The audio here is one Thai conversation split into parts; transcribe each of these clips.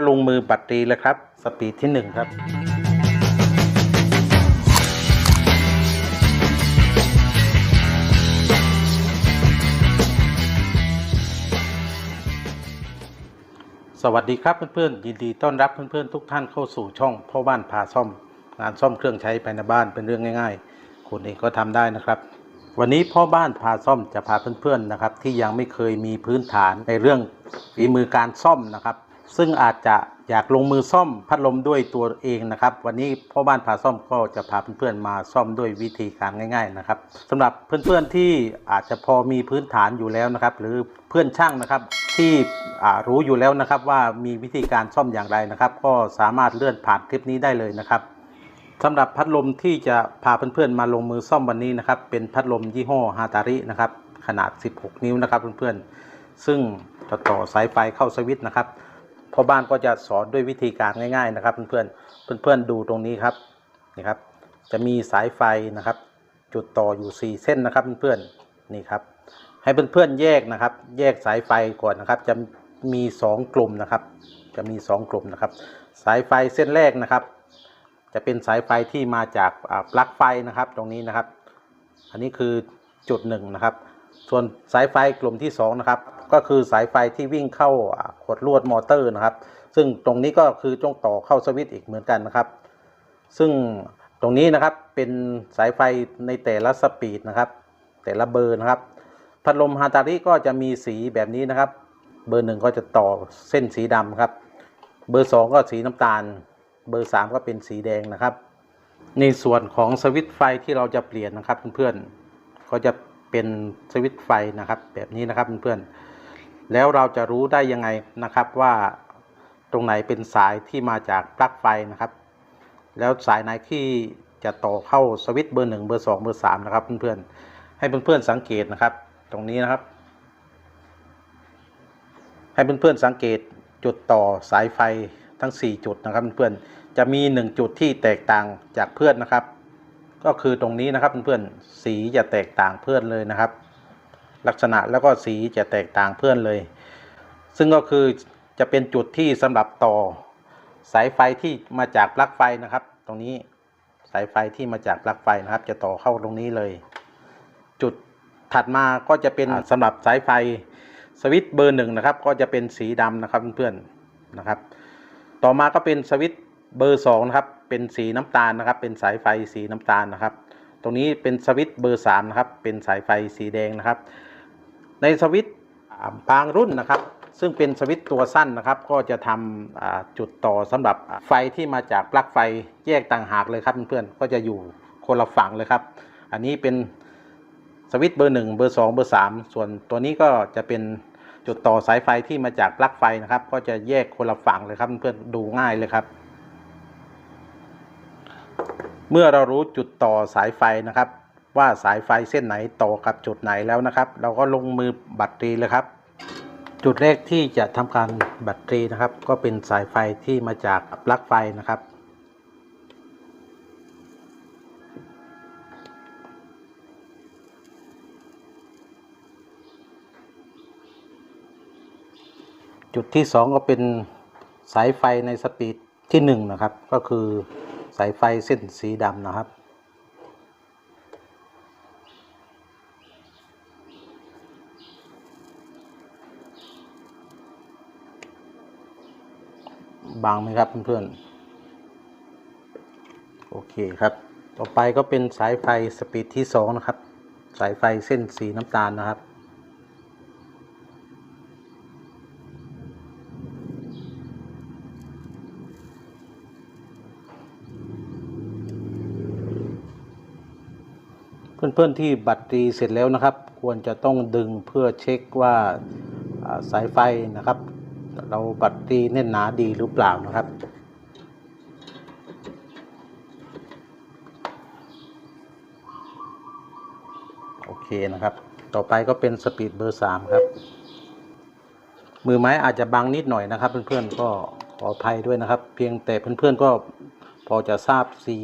ก็ลงมือบัตรตีแล้วครับ สปีดที่หนึ่งครับสวัสดีครับเพื่อนๆยินดีต้อนรับเพื่อนๆทุกท่านเข้าสู่ช่องพ่อบ้านพาซ่อม งานซ่อมเครื่องใช้ภายในบ้านเป็นเรื่องง่ายๆคุณเองก็ทำได้นะครับ วันนี้พ่อบ้านพาซ่อมจะพาเพื่อนๆนะครับ ที่ยังไม่เคยมีพื้นฐานในเรื่องฝีมือการซ่อมนะครับ ซึ่งอาจจะอยากลงมือซ่อมพัดลมด้วยตัวเองนะครับ วันนี้พ่อบ้านพาซ่อมก็จะพาเพื่อนๆมาซ่อมด้วยวิธีการง่าย ๆนะครับสำหรับเพื่อนๆที่อาจจะพอมีพื้นฐานอยู่แล้วนะครับ หรือเพื่อนช่างนะครับที่รู้อยู่แล้วนะครับว่ามีวิธีการซ่อมอย่างไรนะครับ ก็สามารถเลื่อนผ่านคลิปนี้ได้เลยนะครับสำหรับพัดลมที่จะพาเพื่อนๆมาลงมือซ่อมวันนี้นะครับ เป็นพัดลมยี่ห้อฮาตารินะครับขนาด 16 นิ้วนะครับเพื่อนๆซึ่งจะต่อสายไฟเข้าสวิตช์นะครับ พ่อบ้านก็จะสอนด้วยวิธีการง่าย ๆ นะครับ เพื่อนๆเพื่อนๆดูตรงนี้ครับนี่ครับ จะมีสายไฟนะครับ จุดต่ออยู่ 4 เส้นนะครับเพื่อนๆนี่ครับ ให้เพื่อนๆแยกนะครับ แยกสายไฟก่อนนะครับ จะมี 2 กลุ่มนะครับ จะมี 2 กลุ่มนะครับ สายไฟเส้นแรกนะครับ จะเป็นสายไฟที่มาจากปลั๊กไฟนะครับ ตรงนี้นะครับ อันนี้คือจุดหนึ่งนะครับ ส่วนสายไฟกลุ่มที่2นะครับก็คือสายไฟที่วิ่งเข้าอ่าขดลวดมอเตอร์นะครับ ซึ่งตรงนี้ก็คือต้องต่อเข้าสวิตช์อีกเหมือนกันนะครับ ซึ่งตรงนี้นะครับเป็นสายไฟในแต่ละสปีดนะครับ แต่ละเบอร์นะครับ พัดลมฮาตาริก็จะมีสีแบบนี้นะครับ เบอร์หนึ่งก็จะต่อเส้นสีดำครับ เบอร์สองก็สีน้ำตาล เบอร์สามก็เป็นสีแดงนะครับ ในส่วนของสวิตช์ไฟที่เราจะเปลี่ยนนะครับเพื่อนๆก็จะ เป็นสวิตไฟนะครับ แบบนี้นะครับเพื่อนๆแล้วเราจะรู้ได้ยังไงนะครับว่าตรงไหนเป็นสายที่มาจากปลั๊กไฟนะครับ แล้วสายไหนที่จะต่อเข้าสวิตเบอร์หนึ่งเบอร์สองเบอร์สามนะครับเพื่อนๆให้เพื่อนๆสังเกตนะครับ ตรงนี้นะครับ ให้เพื่อนๆสังเกตจุดต่อสายไฟทั้ง 4 จุดนะครับเพื่อนๆจะมี 1 จุดที่แตกต่างจากเพื่อนนะครับ ก็คือตรงนี้นะครับเพื่อนๆสีจะแตกต่างเพื่อนเลยนะครับ ลักษณะแล้วก็สีจะแตกต่างเพื่อนเลย ซึ่งก็คือจะเป็นจุดที่สำหรับต่อ สายไฟที่มาจากปลั๊กไฟนะครับ ตรงนี้สายไฟที่มาจากปลั๊กไฟนะครับ จะต่อเข้าตรงนี้เลย จุดถัดมาก็จะเป็นสำหรับสายไฟสวิตช์เบอร์หนึ่งนะครับ ก็จะเป็นสีดำนะครับเพื่อนๆนะครับ ต่อมาก็เป็นสวิตช์เบอร์สองนะครับ เป็นสีน้ำตาลนะครับ เป็นสายไฟสีน้ำตาลนะครับ ตรงนี้เป็นสวิตช์เบอร์สามนะครับ เป็นสายไฟสีแดงนะครับ ในสวิตช์บางรุ่นนะครับ ซึ่งเป็นสวิตช์ตัวสั้นนะครับ ก็จะทำจุดต่อสำหรับไฟที่มาจากปลั๊กไฟแยกต่างหากเลยครับเพื่อนๆก็จะอยู่คนละฝั่งเลยครับ อันนี้เป็นสวิตช์เบอร์หนึ่งเบอร์สองเบอร์สามส่วนตัวนี้ก็จะเป็นจุดต่อสายไฟที่มาจากปลั๊กไฟนะครับ ก็จะแยกคนละฝั่งเลยครับเพื่อนๆดูง่ายเลยครับ เมื่อเรารู้จุดต่อสายไฟนะครับ ว่าสายไฟเส้นไหนต่อกับจุดไหนแล้วนะครับ เราก็ลงมือบัตรีเลยครับ จุดแรกที่จะทำการบัตรีนะครับ ก็เป็นสายไฟที่มาจากปลั๊กไฟนะครับจุดที่สองก็เป็นสายไฟในสปีดที่หนึ่งนะครับ ก็คือ สายไฟเส้นสีดำนะครับ บางไหมครับเพื่อนๆ โอเคครับ ต่อไปก็เป็นสายไฟสปีดที่สองนะครับ สายไฟเส้นสีน้ำตาลนะครับ เพื่อนๆที่บัตรตีเสร็จแล้วนะครับ ควรจะต้องดึงเพื่อเช็คว่าสายไฟนะครับ เราบัตรตีแน่นหนาดีหรือเปล่านะครับโอเคนะครับ ต่อไปก็เป็นสปีดเบอร์สามครับ มือไม้อาจจะบังนิดหน่อยนะครับ เพื่อนๆก็ขออภัยด้วยนะครับ เพียงแต่เพื่อนๆก็พอจะทราบสี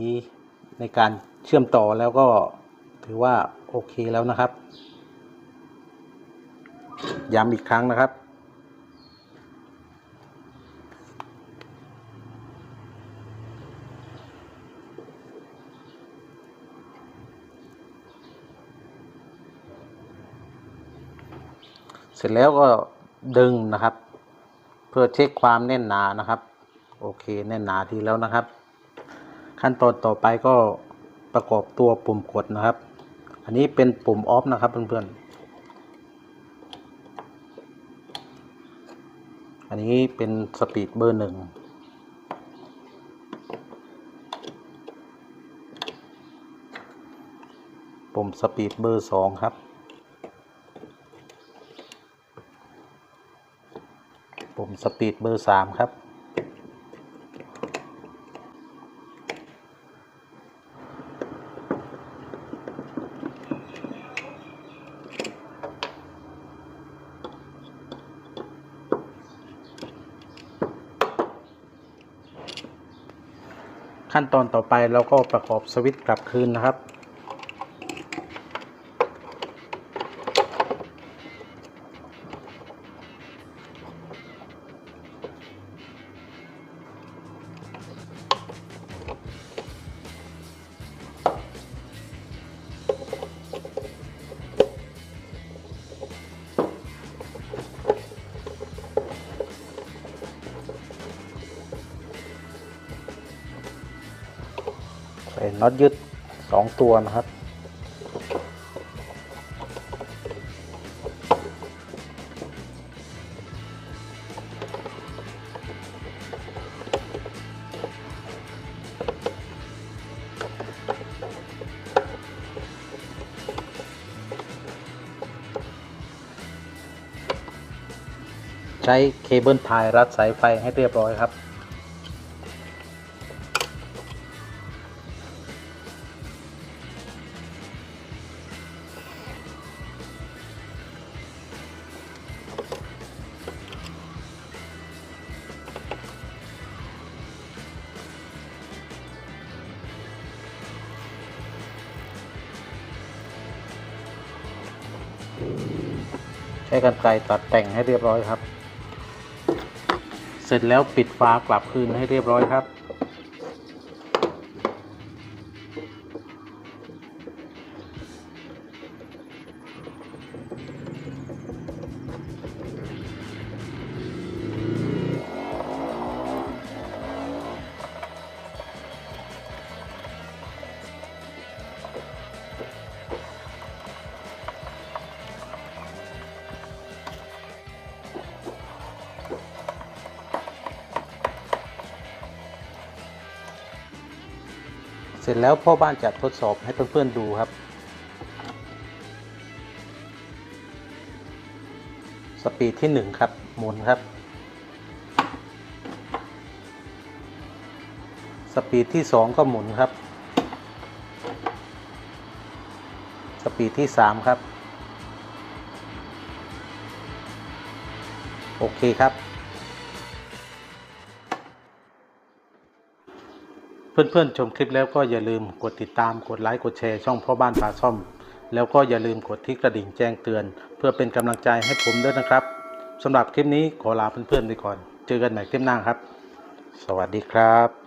ในการเชื่อมต่อแล้วก็ ถือว่าโอเคแล้วนะครับ ย้ำอีกครั้งนะครับ เสร็จแล้วก็ดึงนะครับ เพื่อเช็คความแน่นหนานะครับ โอเคแน่นหนาทีแล้วนะครับ ขั้นตอนต่อไปก็ประกอบตัวปุ่มกดนะครับ อันนี้เป็นปุ่มออฟนะครับเพื่อนๆ อันนี้เป็นสปีดเบอร์หนึ่ง ปุ่มสปีดเบอร์สองครับ ปุ่มสปีดเบอร์สามครับ ขั้นตอนต่อไปเราก็ประกอบสวิตช์กลับคืนนะครับ น็อตยึดสองตัวนะครับใช้เคเบิลไทยรัดสายไฟให้เรียบร้อยครับ ช้กันไกรตัดแต่งให้เรียบร้อยครับ เสร็จแล้วปิดฝากลับคืนให้เรียบร้อยครับ เสร็จแล้วพ่อบ้านจะทดสอบให้เพื่อนๆดูครับ สปีดที่หนึ่งครับ หมุนครับ สปีดที่สองก็หมุนครับ สปีดที่สามครับ โอเคครับ เพื่อนๆชมคลิปแล้วก็อย่าลืมกดติดตามกดไลค์กดแชร์ช่องพ่อบ้านพาซ่อม แล้วก็อย่าลืมกดที่กระดิ่งแจ้งเตือน เพื่อเป็นกำลังใจให้ผมด้วยนะครับสำหรับคลิปนี้ขอลาเพื่อนๆไปก่อน เจอกันใหม่คลิปหน้าครับ สวัสดีครับ